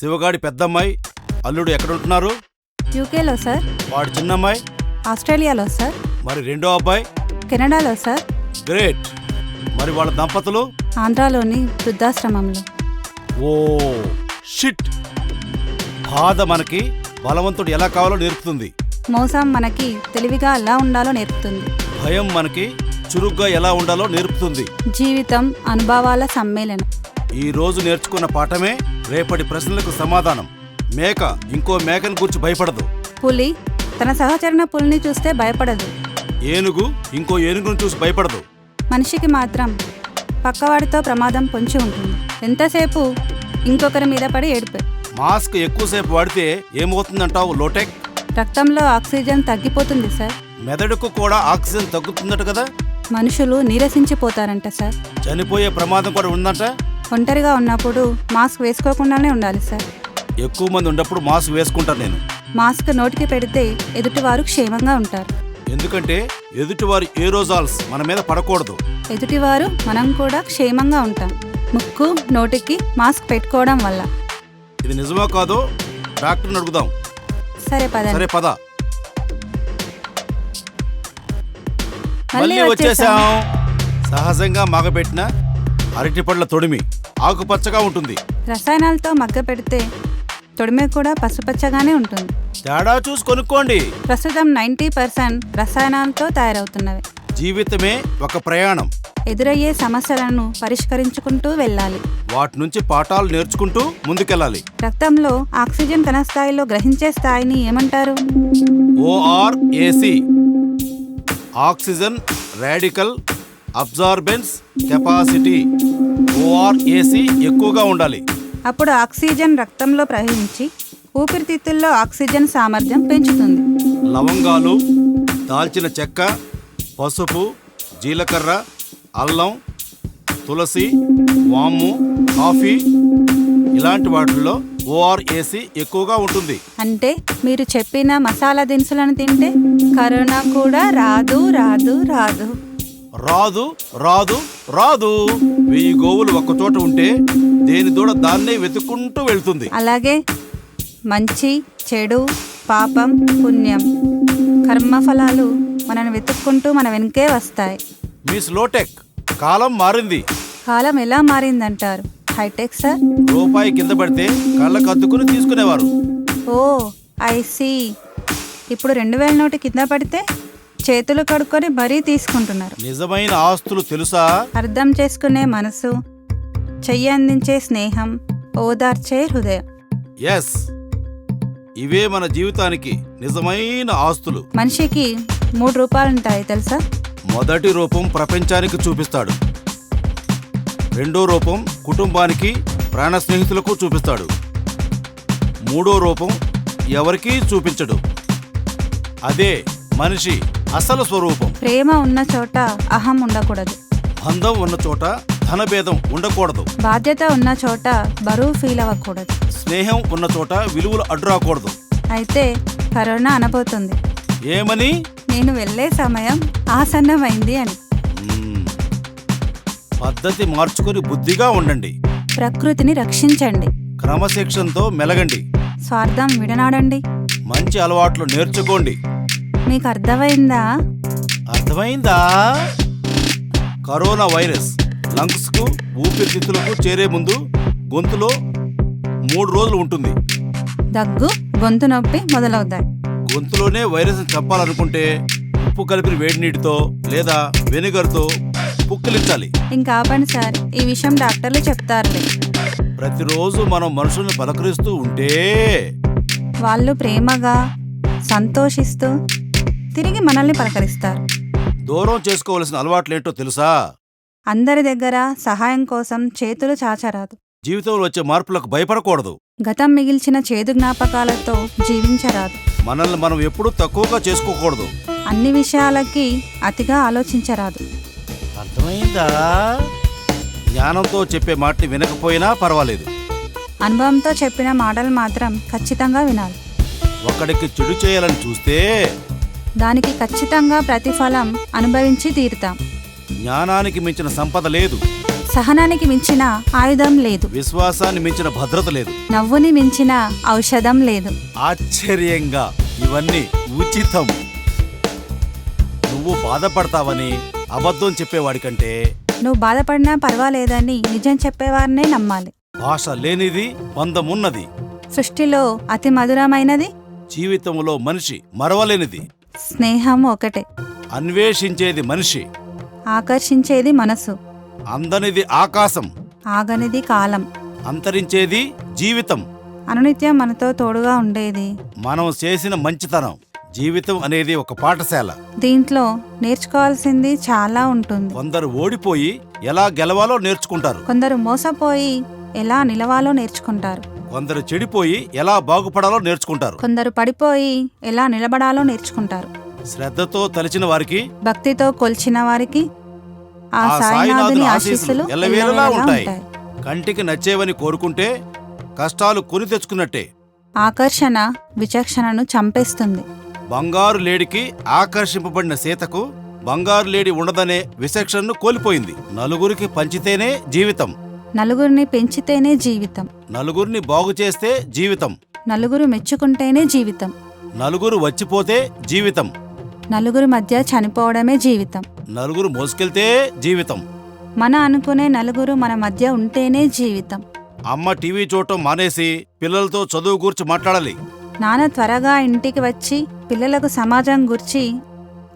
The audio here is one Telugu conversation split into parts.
శివగాడి పెద్దమ్మాయి. అల్లుడు ఎక్కడ ఉంటున్నారు యూకేలో సార్. వాడి చిన్నమ్మాయి? ఆస్ట్రేలియాలో సార్. మరి రెండో అబ్బాయి? కెనడాలో సార్. గ్రేట్. మరి వాళ్ళ దంపతులు? ఆంధ్రాలోని వృద్ధాశ్రమంలో. Oh shit. బాధ మనకి బలవంతుడు ఎలా కావాలో నేర్పుతుంది. మోసం మనకి తెలివిగా ఎలా ఉండాలో నేర్పుతుంది. భయం మనకి చురుగ్గా ఎలా ఉండాలో నేర్పుతుంది. జీవితం అనుభవాల సమ్మేళనం. ఈ రోజు నేర్చుకున్న పాఠమే రేపటి ప్రశ్నలకు సమాధానం. మేక ఇంకో మేకను గురించి భయపడదు. పులి తన సహచరణ పులిని చూస్తే భయపడదు. ఏనుగు ఇంకో ఏనుగును చూసి భయపడదు. మనిషికి మాత్రం పక్కవాడితో ప్రమాదం పొంచి ఉంటుంది. ఎంతసేపు ఇంకొకరి మీద పడి ఏడిపే. మాస్క్ ఎక్కువసేపు వాడితే ఏమవుతుందంటావు లోటెక్? రక్తంలో ఆక్సిజన్ తగ్గిపోతుంది సార్. మెదడుకు కూడా ఆక్సిజన్ తగ్గుతుందట కదా? మనుషులు నీరసించిపోతారంట సార్. చనిపోయే ప్రమాదం కూడా ఉందంట? ఒంటరిగా ఉన్నప్పుడు మాస్క్ వేసుకోకుండానే ఉండాలి సార్. ఎక్కువ మంది ఉన్నప్పుడు మాస్క్ వేసుకుంటాను నేను. మాస్క్ నోటికి పెడితే ఎదుటివారు క్షేమంగా ఉంటారు. ఎందుకంటే ఎదుటివారి ఏరోజాల్స్ మన మీద పడకూడదు. ఎదుటివారు మనం కూడా క్షేమంగా ఉంటాం. ముక్కు నోటికి మాస్క్ పెట్టుకోవడం వల్ల. ఇది నిజమో కాదో డాక్టర్ని అడుగుదాం. సరే పదండి. సరే పద. మళ్ళీ మళ్ళీ వచ్చేసాం. సహజంగా మగబెట్టిన అరటిపళ్ళ తొడిమి. ఆకుపచ్చగా ఉంటుంది. రసాయనాలతో మగ్గ పెడితే తొడిమె కూడా పసుపచ్చగానే ఉంటుంది. తేడా చూసి కొనుక్కోండి. ప్రస్తుతం నైంటీ పర్సెంట్ రసాయనాలతో తయారవుతున్నవి. జీవితమే ఒక ప్రయాణం. ఎదురయ్యే సమస్యలను పరిష్కరించుకుంటూ వెళ్ళాలి. వాటి నుంచి పాఠాలు నేర్చుకుంటూ ముందుకెళ్ళాలి. రక్తంలో ఆక్సిజన్ కణ స్థాయిలో గ్రహించే స్థాయిని ఏమంటారు? ORAC oxygen radical absorbance capacity ORAC ఎక్కువగా ఉండాలి. అప్పుడు ఆక్సిజన్ రక్తంలో ప్రవహించి ఊపిరితిత్తుల్లో ఆక్సిజన్ సామర్థ్యం పెంచుతుంది. లవంగాలు దాల్చిన చెక్క పసుపు జీలకర్ర అల్లం తులసి వాము కాఫీ ఇలాంటి వాటిల్లో ఓఆర్ఏసి ఎక్కువగా ఉంటుంది. అంటే మీరు చెప్పిన మసాలా దినుసులను తింటే కరోనా కూడా రాదు రాదు రాదు. రాదు రాదు రాదు. వెయ్యి గోవులు ఒక్కచోట ఉంటే దేని దూడ దాన్నే వెతుక్కుంటూ వెళ్తుంది. అలాగే మంచి చెడు పాపం పుణ్యం కర్మఫలాలు మనను వెతుక్కుంటూ మన వెనుకే వస్తాయి. మిస్ లోటెక్ కాలం మారింది. కాలం ఎలా మారిందంటారు? Hitech sir? రూపాయి కింద పడితే కళ్ళకు అద్దుకుని తీసుకునేవారు. Oh I see. ఇప్పుడు రెండు వేల నోటు కింద పడితే చేతులు కడుక్కొని మరీ తీసుకుంటున్నారు. నిజమైన ఆస్తులు తెలుసా? అర్థం చేసుకునే మనసు చెయ్యి అందించే స్నేహం ఓదార్చే హృదయం. ఎస్ ఇవే మన జీవితానికి నిజమైన ఆస్తులు. మనిషికి మూడు రూపాయలు ఉంటాయి తెలుసా? మొదటి రూపం ప్రపంచానికి చూపిస్తాడు. రెండో రూపం కుటుంబానికి ప్రాణ స్నేహితులకు చూపిస్తాడు. మూడో రూపం ఎవరికీ చూపించడు. అదే మనిషి. అసలు స్వరూపం. ప్రేమ ఉన్న చోట అహం ఉండకూడదు. బంధం ఉన్న చోట ధనభేదం ఉండకూడదు. బాధ్యత ఉన్న చోట బరువు ఫీల్ అవ్వకూడదు. స్నేహం ఉన్న చోట విలువలు అడ్డురాకూడదు. అయితే కరోనా అనబోతుంది. ఏమని? నేను వెళ్ళే సమయం ఆసన్నమైంది అని. పద్ధతి మార్చుకొని బుద్ధిగా ఉండండి. ప్రకృతిని రక్షించండి. క్రమశిక్షణతో మెలగండి. స్వార్థం విడనాడండి. మంచి అలవాట్లు నేర్చుకోండి. మీకు అర్థమైందా? అర్థమైందా? కరోనా వైరస్ లంగ్స్కు ఊపిరితిత్తులకు చేరే ముందు గొంతులో మూడు రోజులు ఉంటుంది. దగ్గు గొంతు నొప్పి మొదలవుతాయి. గొంతులోనే వైరస్ చంపాలనుకుంటే ఉప్పు కలిపిన వేడి నీటితో లేదా వెనిగర్తో పుక్కిలించాలి. ఇంకా ఆపండి సార్ ఈ విషయం డాక్టర్లు చెప్తారులే. ప్రతిరోజు మనం మనుషుల్ని పలకరిస్తూ ఉంటే వాళ్ళు ప్రేమగా సంతోషిస్తూ తిరిగి మనల్ని పలకరిస్తారు. దూరం చేసుకోవలసిన అలవాట్లేంటో తెలుసా? అందరి దగ్గర సహాయం కోసం చేతులు చాచరాదు. జీవితంలో వచ్చే మార్పులకు భయపడకూడదు. గతం మిగిల్చిన చేదు జ్ఞాపకాలతో జీవించరాదు. మనల్ని మనం ఎప్పుడూ తక్కువగా చేసుకోకూడదు. అన్ని విషయాలకి అతిగా ఆలోచించరాదు. అర్థమైందా? జ్ఞానంతో చెప్పే మాటని వినకపోయినా పర్వాలేదు. అనుభవంతో చెప్పిన మాటలు మాత్రం ఖచ్చితంగా వినాలి. ఒకడికి చెడు చేయాలని చూస్తే దానికి ఖచ్చితంగా ప్రతిఫలం అనుభవించి తీరుతాం. జ్ఞానానికి మించిన సంపద లేదు. సహనానికి మించిన ఆయుధం లేదు. విశ్వాసాన్ని మించిన భద్రత లేదు. నవ్వుని మించిన ఔషధం లేదు. ఆశ్చర్యంగా ఇవన్నీ ఉచితం. నువ్వు బాధపడతావని అబద్ధం చెప్పేవాడి కంటే నువ్వు బాధపడినా పర్వాలేదని నిజం చెప్పేవారినే నమ్మాలి. భాష లేనిది బంధమున్నది. సృష్టిలో అతి మధురమైనది. జీవితంలో మనిషి మరవలేనిది. స్నేహం ఒకటే. అన్వేషించేది మనిషి. ఆకర్షించేది మనసు. అందనిది ఆకాశం. ఆగనిది కాలం. అంతరించేది జీవితం. అనునిత్యం మనతో తోడుగా ఉండేది. మనం చేసిన మంచితనం జీవితం అనేది ఒక పాఠశాల. దీంట్లో నేర్చుకోవాల్సింది చాలా ఉంటుంది. కొందరు ఓడిపోయి ఎలా గెలవాలో నేర్చుకుంటారు. కొందరు మోసపోయి ఎలా నిలవాలో నేర్చుకుంటారు. కొందరు చెడిపోయి ఎలా బాగుపడాలో నేర్చుకుంటారు. కొందరు పడిపోయి ఎలా నిలబడాలో నేర్చుకుంటారు. శ్రద్ధతో తలిచిన వారికి భక్తితో కొల్చిన వారికి ఆ సాయినాథుని ఆశీస్సులు ఎల్లవేళలా. ఉంటాయి. కంటికి నచ్చేవని కోరుకుంటే కష్టాలు కొని తెచ్చుకున్నట్టే. ఆకర్షణ విచక్షణను చంపేస్తుంది. బంగారు లేడికి ఆకర్షింపబడిన సీతకు బంగారు లేడి ఉండదనే విచక్షణను కోల్పోయింది. నలుగురికి పంచితేనే జీవితం. నలుగురిని పెంచితేనే జీవితం. నలుగురిని బాగు చేస్తే జీవితం. నలుగురు మెచ్చుకుంటేనే జీవితం. నలుగురు వచ్చిపోతే జీవితం. నలుగురి మధ్య చనిపోవడమే జీవితం. నలుగురు మోసుకెళ్తే జీవితం. మన అనుకునే నలుగురు మన మధ్య ఉంటేనే జీవితం. అమ్మ టీవీ చూడటం మానేసి పిల్లలతో చదువు గురించి మాట్లాడాలి. నాన్న త్వరగా ఇంటికి వచ్చి పిల్లలకు సమాజం గురించి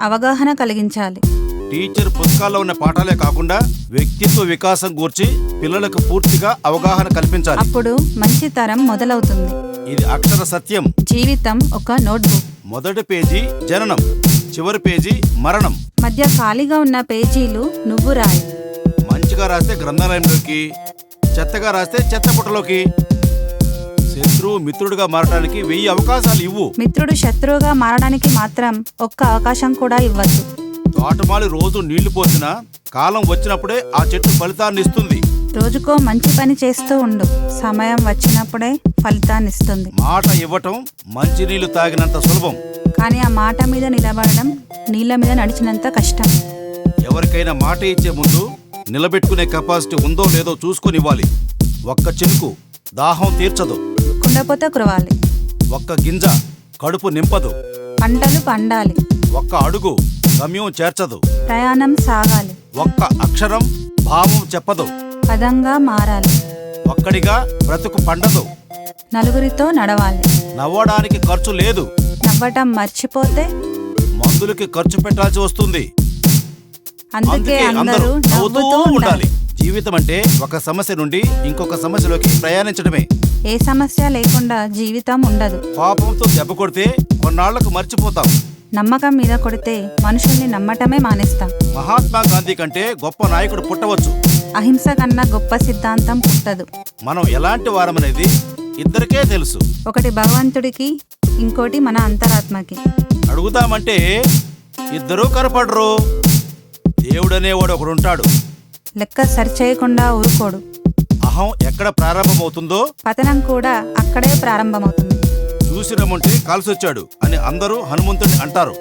అవగాహన కలిగించాలి. టీచర్ పుస్తకాల్లో ఉన్న పాఠాలే కాకుండా వ్యక్తిత్వ వికాసం గూర్చి పిల్లలకు పూర్తిగా అవగాహన కల్పించాలి. అప్పుడు మంచి తరం మొదలవుతుంది. ఇది అక్షర సత్యం. జీవితం ఒక నోట్బుక్. మొదటి పేజీ జననం చివరి పేజీ మరణం. మధ్య ఖాళీగా ఉన్న పేజీలు నువ్వు రాయి. మంచిగా రాస్తే గ్రంథాలయంలోకి చెత్తగా రాస్తే చెత్తపుట్టలోకి శత్రువు మిత్రుడిగా మారడానికి వెయ్యి అవకాశాలు ఇవ్వు. మిత్రుడు శత్రువుగా మారడానికి మాత్రం ఒక్క అవకాశం కూడా ఇవ్వద్దు. తోటమాలి రోజు నీళ్ళు పోసినా కాలం వచ్చినప్పుడే ఆ చెట్టు ఫలితాన్ని ఇస్తుంది. రోజుకో మంచి పని చేస్తూ ఉండు. సమయం వచ్చినప్పుడే ఫలితాన్ని ఇస్తుంది మాట ఇవ్వటం మంచినీళ్ళు తాగినంత సులభం. కానీ ఆ మాట మీద నిలబడడం నీళ్ళ మీద నడిచినంత కష్టం. ఎవరికైనా మాట ఇచ్చే ముందు నిలబెట్టుకునే కెపాసిటీ ఉందో లేదో చూసుకొని ఇవ్వాలి ఒక్క చినుకు దాహం తీర్చదు. కుండపోత కురవాలి. ఒక్క గింజ కడుపు నింపదు. పంటలు పండాలి. ఒక్క అడుగు గమ్యం చేర్చదు. ప్రయాణం సాగాలి. ఒక్క అక్షరం భావం చెప్పదు. పదంగా మారాలి. ఒక్కడిగా బ్రతుకు పండదు. నలుగురితో నడవాలి. నవ్వడానికి ఖర్చు లేదు. నవ్వటం మర్చిపోతే? మందులకి ఖర్చు పెట్టాల్సి వస్తుంది. అందుకే అందరూ నవ్వుతూ ఉండాలి. జీవితం అంటే ఒక సమస్య నుండి ఇంకొక సమస్యలోకి ప్రయాణించడమే. ఏ సమస్య లేకుండా జీవితం ఉండదు. పాపంతో దెబ్బ కొడితే కొన్నాళ్ళకు మర్చిపోతాం. నమ్మకం మీద కొడితే మనుషుల్ని నమ్మటమే మానేస్తాం. మహాత్మా గాంధీ కంటే గొప్ప నాయకుడు పుట్టవచ్చు. అహింస కన్నా గొప్ప సిద్ధాంతం పుట్టదు. మనం ఎలాంటి వారమనేది ఇద్దరికే తెలుసు. ఒకటి భగవంతుడికి ఇంకోటి మన అంతరాత్మకి. అడుగుదామంటే ఇద్దరూ కనపడరు. దేవుడనేవాడు ఒకడుంటాడు. లెక్క సరిచేయకుండా ఊరుకోడు. అహం ఎక్కడ ప్రారంభమవుతుందో పతనం కూడా అక్కడే ప్రారంభమవుతుంది. చూసి రమ్మంటే కాల్సొచ్చాడు అని అందరూ హనుమంతుడిని అంటారు.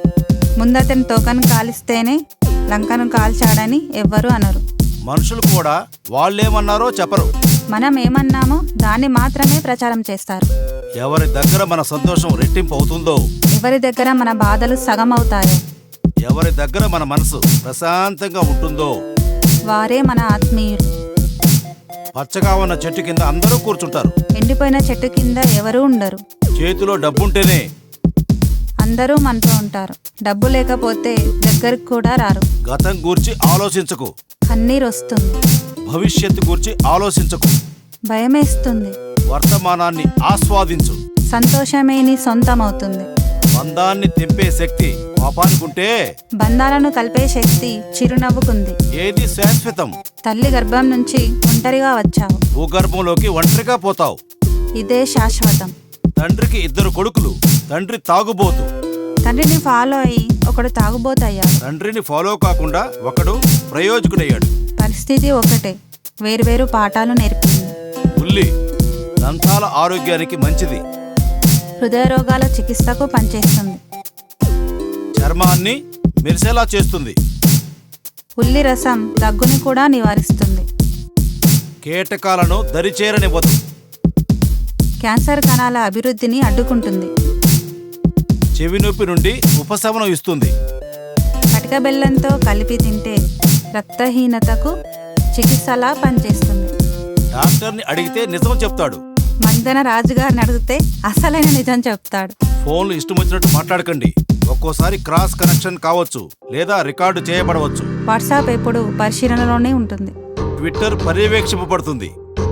ముందతని తోకను కాలిస్తేనే లంకను కాల్చాడని ఎవ్వరూ అనరు. మనుషులు కూడా వాళ్ళేమన్నారో చెప్పరు. మనం ఏమన్నామో దాన్ని మాత్రమే ప్రచారం చేస్తారు. ఎవరి దగ్గర మన సంతోషం రెట్టింపు అవుతుందో ఎవరి దగ్గర మన బాధలు సగం అవుతాయో ఎవరి దగ్గర మన మనసు ప్రశాంతంగా ఉంటుందో వారే మన ఆత్మీయులు. పచ్చగా ఉన్న చెట్టు కింద అందరూ కూర్చుంటారు. ఎండిపోయిన చెట్టు కింద ఎవరూ ఉండరు. చేతిలో డబ్బుంటేనే. అందరూ మనతో ఉంటారు. డబ్బు లేకపోతే దగ్గరకు కూడా రారు. గతం గూర్చి ఆలోచించకు. కన్నీరు వస్తుంది. భవిష్యత్తు గూర్చి ఆలోచించకు. భయమేస్తుంది. వర్తమానాన్ని ఆస్వాదించు. సంతోషమే నీ సొంతమవుతుంది. బంధాన్ని తెంపే శక్తి. కోపానికుంటే బంధాలను కలిపే శక్తి చిరునవ్వుకుంది. ఏది శాశ్వతం? తల్లి గర్భం నుంచి ఒంటరిగా వచ్చావు. భూగర్భంలోకి ఒంటరిగా పోతావు. ఇదే శాశ్వతం. తండ్రికి ఇద్దరు కొడుకులు తండ్రి తాగుబోతు. తండ్రిని ఫాలో అయి ఒకడు తాగుబోతయ్యాడు. తండ్రిని ఫాలో కాకుండా ఒకడు ప్రయోజకుడయ్యాడు. పరిస్థితి ఒకటే వేరువేరు పాఠాలు నేర్పింది. ఉల్లి దంతాల ఆరోగ్యానికి మంచిది. హృదయ రోగాల చికిత్సకు పనిచేస్తుంది. చర్మాన్ని మెరిసేలా చేస్తుంది. ఉల్లి రసం దగ్గుని కూడా నివారిస్తుంది. కీటకాలను దరిచేరనివ్వదు. క్యాన్సర్ కణాల అభివృద్ధిని అడ్డుకుంటుంది. చెవి నొప్పి నుండి ఉపశమనం ఇస్తుంది. పటిక బెల్లంతో కలిపి తింటే రక్తహీనతకు చికిత్సలా పనిచేస్తుంది. డాక్టర్ని అడిగితే నిజం చెప్తాడు. మందన రాజుగారిని అడిగితే అసలైన నిజం చెప్తాడు. ఫోన్లు ఇష్టం వచ్చినట్టు మాట్లాడకండి. ఒక్కోసారి క్రాస్ కనెక్షన్ కావచ్చు లేదా రికార్డు చేయబడవచ్చు. వాట్సాప్ ఎప్పుడు పరిశీలనలోనే ఉంటుంది. ట్విట్టర్ పర్యవేక్షింపబడుతుంది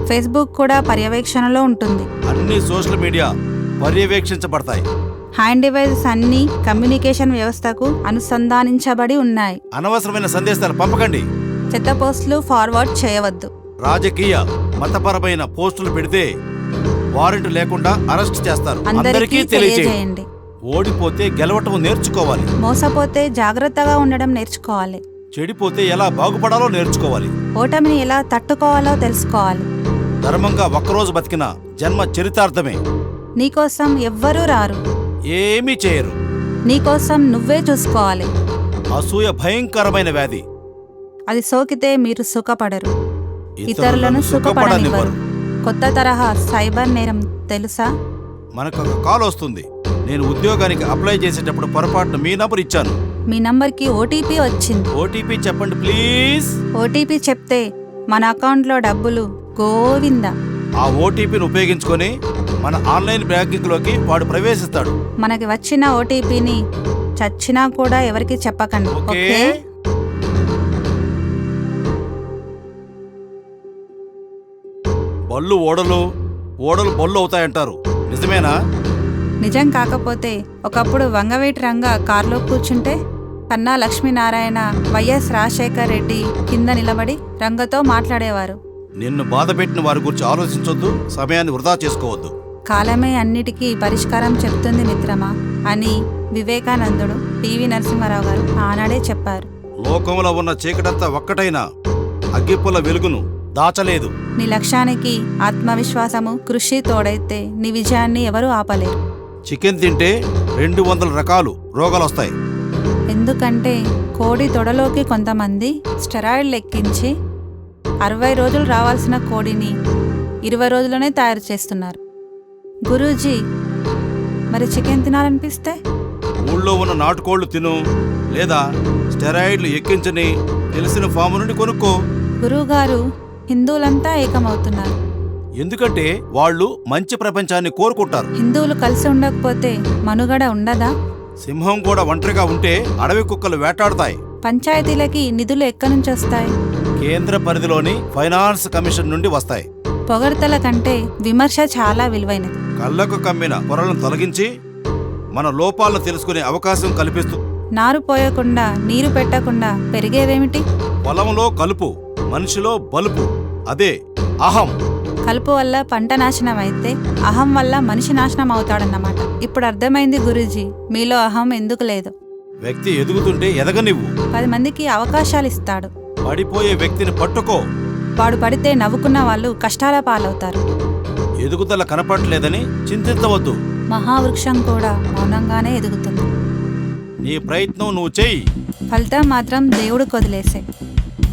ఫేస్బుక్ కూడా పర్యవేక్షణలో ఉంటుంది. అన్ని సోషల్ మీడియా పర్యవేక్షించబడతాయి. హ్యాండ్ డివైజెస్ అన్నీ కమ్యూనికేషన్ వ్యవస్థకు అనుసంధానించబడి ఉన్నాయి. అనవసరమైన సందేశాలు పంపకండి. చెత్త పోస్టులు ఫార్వర్డ్ చేయవద్దు. రాజకీయ మతపరమైన పోస్టులు పెడితే వారెంట్ లేకుండా అరెస్ట్ చేస్తారు. అందరికీ తెలియజేయండి. ఓడిపోతే గెలవటం నేర్చుకోవాలి. మోసపోతే జాగ్రత్తగా ఉండడం నేర్చుకోవాలి. చెడిపోతే ఎలా బాగుపడాలో నేర్చుకోవాలి. ఓటమిని ఎలా తట్టుకోవాలో తెలుసుకోవాలి. ధర్మంగా ఒక్కరోజు బతికిన జన్మ చరితార్థమే. నీకోసం ఎవ్వరూ రారు. ఏమీ చేయరు. నీకోసం నువ్వే చూసుకోవాలి. అసూయ భయంకరమైన వ్యాధి. అది సోకితే మీరు సుఖపడరు. ఇతరులను సుఖపడనివ్వరు. కొత్త తరహా సైబర్ నేరం తెలుసా? మనకు ఒక కాల్ వస్తుంది. నేను ఉద్యోగానికి అప్లై చేసేటప్పుడు పొరపాటున మీ నంబర్ ఇచ్చాను. మీ నంబర్కి ఓటీపీ వచ్చింది. ఓటీపీ చెప్పండి ప్లీజ్. ఓటీపీ చెప్తే మన అకౌంట్లో డబ్బులు గోవింద. ఆ ఓటీపీని ఉపయోగించుకొని మన ఆన్లైన్ బ్యాంకింగ్లోకి వాడు ప్రవేశిస్తాడు. మనకి వచ్చిన ఓటీపీని చచ్చినా కూడా ఎవరికి చెప్పకండి ఓకే. ఓకే? బళ్ళు ఓడలు ఓడలు బళ్ళు అవుతాయంటారు. నిజమేనా? నిజం కాకపోతే ఒకప్పుడు వంగవేటి రంగ కారులో కూర్చుంటే కన్నా లక్ష్మీనారాయణ వైఎస్ రాజశేఖర్ రెడ్డి కింద నిలబడి రంగతో మాట్లాడేవారు. నిన్ను బాధ పెట్టిన వారి గురించి ఆలోచించొద్దు సమయాన్ని వృధా చేసుకోవద్దు. కాలమే అన్నిటికీ పరిష్కారం చెప్తుంది మిత్రమా అని వివేకానందుడు పివి నరసింహారావు గారు ఆనాడే చెప్పారు. లోకంలో ఉన్న చీకటంతా ఒక్కటైనా అగ్గిపుల్ల వెలుగును దాచలేదు. నీ లక్ష్యానికి ఆత్మవిశ్వాసము కృషి తోడైతే నీ విజయాన్ని ఎవరూ ఆపలేరు. చికెన్ తింటే రెండు వందల రకాలు రోగాలు వస్తాయి ఎందుకంటే కోడి తొడలోకి కొంతమంది స్టెరాయిడ్లు ఎక్కించి అరవై రోజులు రావాల్సిన కోడిని ఇరవై రోజుల్లోనే తయారు చేస్తున్నారు. గురూజీ మరి చికెన్ తినాలనిపిస్తే? ఊళ్ళో ఉన్న నాటుకోళ్ళు తిను లేదా స్టెరాయిడ్లు ఎక్కించని తెలిసిన ఫాము నుండి కొనుక్కో. గురువుగారు హిందువులంతా ఏకమవుతున్నారు. ఎందుకంటే వాళ్ళు మంచి ప్రపంచాన్ని కోరుకుంటారు. హిందువులు కలిసి ఉండకపోతే మనుగడ ఉండదా? సింహం కూడా ఒంటరిగా ఉంటే అడవి కుక్కలు వేటాడుతాయి. పంచాయతీలకి నిధులు ఎక్కడి నుంచి వస్తాయి? కేంద్ర పరిధిలోని ఫైనాన్స్ కమిషన్ నుండి వస్తాయి. పొగడ్తల కంటే విమర్శ చాలా విలువైనది. కళ్ళకు కమ్మిన పొరలను తొలగించి మన లోపాలను తెలుసుకునే అవకాశం కల్పిస్తూ నారు పోయకుండా నీరు పెట్టకుండా పెరిగేవేమిటి? పొలంలో కలుపు మనిషిలో బలుపు అదే అహం. కలుపు వల్ల పంట నాశనం అయితే అహం వల్ల మనిషి నాశనం అవుతాడన్నమాట. ఇప్పుడు అర్థమైంది గురూజీ మీలో అహం ఎందుకు లేదు? వ్యక్తి ఎదుగుతుంటే ఎదగనివ్వు. పది మందికి అవకాశాలు ఇస్తాడు పడిపోయే వ్యక్తిని పట్టుకో. వాడు పడితే నవ్వుకున్న వాళ్ళు కష్టాల పాలవుతారు. ఎదుగుదల కనపడలేదని చింతించవద్దు. మహావృక్షం కూడా మౌనంగానే ఎదుగుతుంది. నీ ప్రయత్నం నువ్వు చెయ్యి. ఫలితం మాత్రం దేవుడు కొదిలేసే.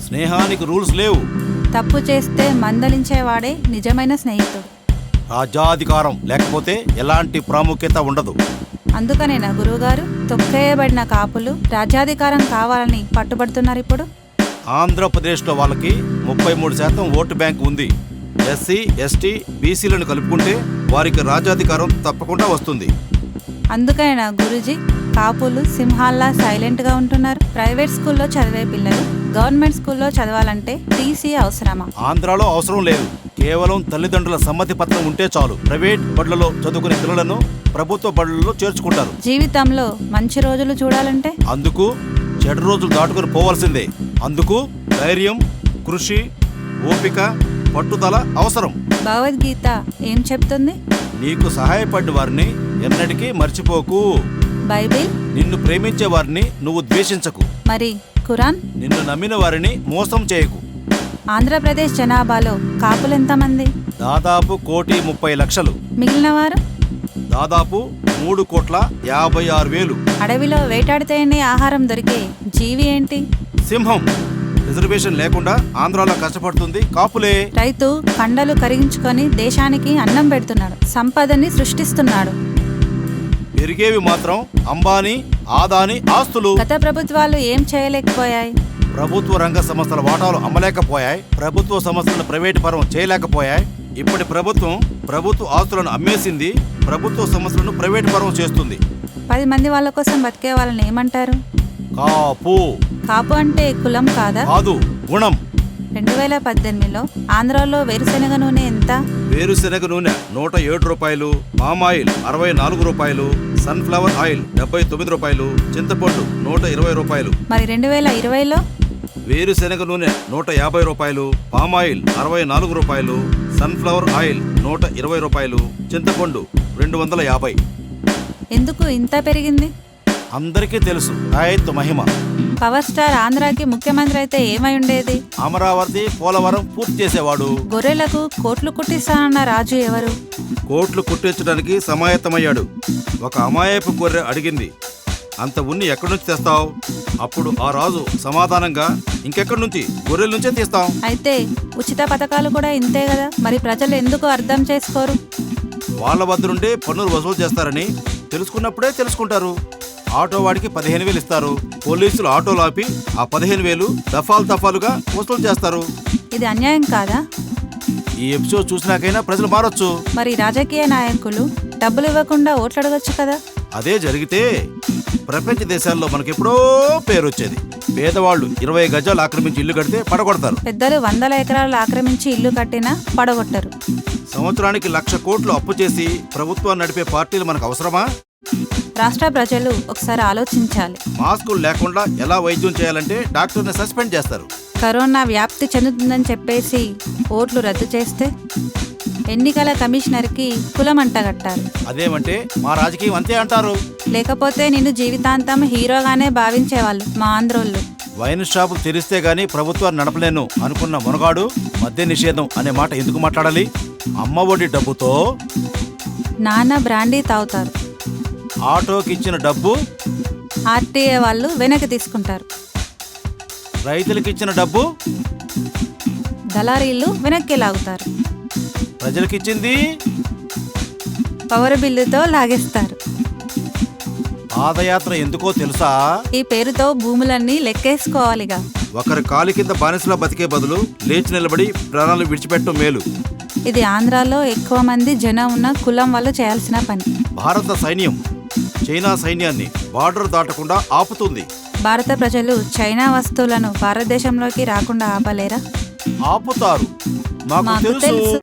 స్నేహానికి రూల్స్ లేవు. తప్పు చేస్తే మందలించేవాడే నిజమైన స్నేహితుడు. రాజ్యాధికారం లేకపోతే ఎలాంటి ప్రాముఖ్యత ఉండదు. అందుకనేనా గురువుగారు తొక్కేయబడిన కాపులు రాజ్యాధికారం కావాలని పట్టుబడుతున్నారు ఇప్పుడు. ఆంధ్రప్రదేశ్లో వాళ్ళకి ముప్పై మూడు శాతం ఓటు బ్యాంక్ ఉంది. ఎస్సీ ఎస్టీ బీసీలను కలుపుకుంటే వారికి రాజ్యాధికారం తప్పకుండా వస్తుంది. అందుకనేనా గురూజీ కాపులు సింహాల్లా సైలెంట్గా ఉంటున్నారు. ప్రైవేట్ స్కూల్లో చదివే పిల్లలు గవర్నమెంట్ స్కూల్లో చదవాలంటే టీసీ అవసరమా? ఆంధ్రాలో అవసరం లేదు. కేవలం తల్లిదండ్రుల సమ్మతి పత్రం ఉంటే చాలు. ప్రైవేట్ బడులలో చదువుకునే పిల్లలను ప్రభుత్వ బడులలో చేర్చుకుంటారు. జీవితంలో మంచి రోజులు చూడాలంటే? అందుకు చెడు రోజులు దాటుకుని పోవాల్సిందే. అందుకు ధైర్యం కృషి ఓపిక పట్టుదల అవసరం. భగవద్గీత ఏం చెప్తుంది? నీకు సహాయపడ్డ వారిని ఎన్నటికీ మర్చిపోకు. బైబిల్? నిన్ను ప్రేమించే వారిని నువ్వు ద్వేషించకు. మరి ఖురాన్? నిన్ను నమ్మిన వారిని మోసం చేయకు. ఆంధ్రప్రదేశ్ జనాభాలో కాపులు ఎంతమంది? దాదాపు కోటి ముప్పై లక్షలు. మిగిలిన వారు? దాదాపు మూడు కోట్ల యాభై ఆరు వేలు. అడవిలో వేటాడితేనే ఆహారం దొరికే జీవి ఏంటి? సింహం. రిజర్వేషన్ లేకుండా ఆంధ్రాలో కష్టపడుతుంది కాపులే. రైతు కండలు కరిగించుకొని దేశానికి అన్నం పెడుతున్నాడు. సంపదని సృష్టిస్తున్నాడు. పెరిగేవి మాత్రం అంబానీ ఆదాని ఆస్తులు. గత ప్రభుత్వాలు ఏం చేయలేకపోయాయి? ప్రభుత్వ రంగ సంస్థల వాటాలు అమ్మలేకపోయాయి. ప్రభుత్వ సంస్థలను ప్రైవేటు పరం చేయలేకపోయాయి. ఇప్పటి ప్రభుత్వం ప్రభుత్వ ఆస్తులను అమ్మేసింది. ప్రభుత్వ సంస్థలను ప్రైవేటు పరం చేస్తుంది. పది మంది వాళ్ళ కోసం బతికే వాళ్ళని ఏమంటారు? కాపు. కాపు అంటే కులం కాదా? కాదు గుణం. రెండు వేల పద్దెనిమిదిలో ఆంధ్రాలో వేరుశెనగ నూనె ఎంత? వేరుశెనగ నూనె నూట ఏడు రూపాయలు పామ్ ఆయిల్ అరవై నాలుగు రూపాయలు సన్ఫ్లవర్ ఆయిల్ డెబ్బై తొమ్మిది రూపాయలు చింతపండు నూట ఇరవై రూపాయలు. మరి రెండు వేల ఇరవైలో? వేరుశెనగ నూనె నూట యాభై రూపాయలు పామ్ ఆయిల్ అరవై నాలుగు రూపాయలు సన్ఫ్లవర్ ఆయిల్ నూట ఇరవై రూపాయలు చింతపండు రెండు వందల యాభై. ఎందుకు ఇంత పెరిగింది? అందరికీ తెలుసు తాయెత్తు మహిమ. పవర్ స్టార్ ఆంధ్రాకి ముఖ్యమంత్రి అయితే ఏమై ఉండేది? అమరావతి పోలవరం పూర్తి చేసేవాడు. గొర్రెలకు కోట్లు కుట్టిస్తానన్న రాజు ఎవరు? కోట్లు కుట్టించడానికి సమాయత్తమయ్యాడు. ఒక అమాయపు గొర్రె అడిగింది అంత ఉన్ని ఎక్కడి నుంచి తెస్తావు? అప్పుడు ఆ రాజు సమాధానంగా ఇంకెక్కడి నుంచి? గొర్రెల నుంచే తీస్తాం. అయితే ఉచిత పథకాలు కూడా ఇంతే కదా మరి ప్రజలు ఎందుకు అర్థం చేసుకోరు? వాళ్ళ వద్ద నుండి పన్నులు వసూలు చేస్తారని తెలుసుకున్నప్పుడే తెలుసుకుంటారు. ఆటో వాడికి పదిహేను వేలు ఇస్తారు. పోలీసులు ఆటోలు ఆపి ఆ పదిహేను వేలు దఫాలు దఫాలుగా వసూలు చేస్తారు. ఇది అన్యాయం కాదా? ఈ ఎపిసోడ్ చూసినాకైనా ప్రజలు మారొచ్చు. మరి రాజకీయ నాయకులు డబ్బులు ఇవ్వకుండా ఓట్లు అడగొచ్చు కదా? అదే జరిగితే ప్రపంచ దేశాల్లో మనకెప్పుడో పేరు వచ్చేది పేదవాళ్ళు ఇరవై గజాలు ఆక్రమించి ఇల్లు కడితే పడగొడతారు. పెద్దలు వందల ఎకరాలు ఆక్రమించి ఇల్లు కట్టినా పడగొట్టరు. సంవత్సరానికి లక్ష కోట్లు అప్పు చేసి ప్రభుత్వాన్ని నడిపే పార్టీలు మనకు అవసరమా? రాష్ట్ర ప్రజలు ఒకసారి ఆలోచించాలి. మాస్కులు లేకుండా ఎలా వైద్యం చేయాలంటే డాక్టర్ని సస్పెండ్ చేస్తారు. కరోనా వ్యాప్తి చెందుతుందని చెప్పేసి ఓట్లు రద్దు చేస్తే ఎన్నికల కమిషనర్కి కులం అంటగట్టారు అదేమంటే మా రాజకీయం అంతే అంటారు. లేకపోతే నిన్ను జీవితాంతం హీరోగానే భావించేవాళ్ళు మా ఆంధ్రోళ్ళు. వైన్ షాపులు తెరిస్తే గానీ ప్రభుత్వాన్ని నడపలేను అనుకున్న మునగాడు మద్య నిషేధం అనే మాట ఎందుకు మాట్లాడాలి? అమ్మ ఒడి డబ్బుతో నాన్న బ్రాండీ తాగుతారు. ఆటోకి ఇచ్చిన డబ్బు ఆర్టీఏ వాళ్ళు వెనక్కి తీసుకుంటారు. రైతులకు ఇచ్చిన డబ్బు దళారీలు వెనక్కి లాగుతారు. ప్రజలకు ఇచ్చింది పవర్ బిల్లుతో లాగేస్తారు. పాదయాత్ర ఎందుకో తెలుసా? ఈ పేరుతో భూములన్నీ లెక్కేసుకోవాలిగా. ఒకరి కాలు కింద బానిసలా బతికే బదులు లేచి నిలబడి ప్రాణాలు విడిచిపెట్టడం మేలు. ఇది ఆంధ్రాలో ఎక్కువ మంది జనం ఉన్న కులం వాళ్ళు చేయాల్సిన పని. భారత సైన్యం చైనా సైన్యాన్ని బార్డర్ దాటకుండా ఆపుతుంది. భారత ప్రజలు చైనా వస్తువులను భారతదేశంలోకి రాకుండా ఆపలేరా? ఆపుతారు. మాకు తెలుసు.